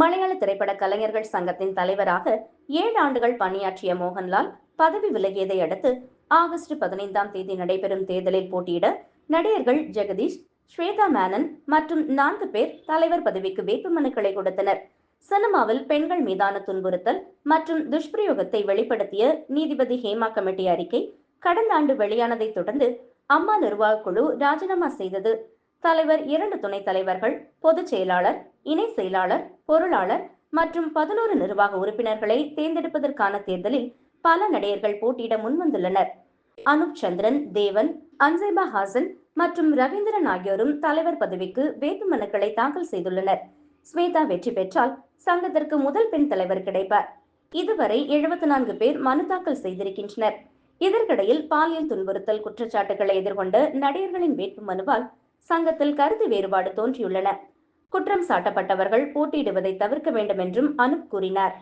மலையாள திரைப்பட கலைஞர்கள் சங்கத்தின் தலைவராக ஏழு ஆண்டுகள் பணியாற்றிய மோகன்லால் பதவி விலகியதை அடுத்து ஆகஸ்ட் பதினைந்தாம் தேதி நடைபெறும் தேர்தலில் போட்டியிட நடிகர்கள் ஜெகதீஷ் ஸ்வேதா மேனன் மற்றும் நான்கு பேர் தலைவர் பதவிக்கு வேட்புமனுக்களை கொடுத்தனர். சினிமாவில் பெண்கள் மீதான துன்புறுத்தல் மற்றும் துஷ்பிரயோகத்தை வெளிப்படுத்திய நீதிபதி ஹேமா கமிட்டி அறிக்கை கடந்த ஆண்டு வெளியானதை தொடர்ந்து அம்மா நிர்வாக குழு ராஜினாமா செய்தது தலைவர் இரண்டு துணைத் தலைவர்கள் பொதுச் செயலாளர் இணை செயலாளர் பொருளாளர் மற்றும் பதினோரு நிர்வாக உறுப்பினர்களை தேர்ந்தெடுப்பதற்கான தேர்தலில் பல நடிகர்கள் போட்டியிட முன்வந்துள்ளனர். அனுப் சந்திரன் தேவன் அன்சைபா ஹாசன் மற்றும் ரவீந்திரன் ஆகியோரும் தலைவர் பதவிக்கு வேட்புமனுக்களை தாக்கல் செய்துள்ளனர். ஸ்வேதா வெற்றி பெற்றால் சங்கத்திற்கு முதல் பெண் தலைவர் கிடைப்பார். இதுவரை எழுபத்தி நான்கு பேர் மனு தாக்கல் செய்திருக்கின்றனர். இதற்கிடையில் பாலியல் துன்புறுத்தல் குற்றச்சாட்டுகளை எதிர்கொண்ட நடிகர்களின் வேட்பு மனுவால் சங்கத்தில் கருத்து வேறுபாடு தோன்றியுள்ளன. குற்றம் சாட்டப்பட்டவர்கள் போட்டியிடுவதை தவிர்க்க வேண்டும் என்றும் அனுப் கூறினார்.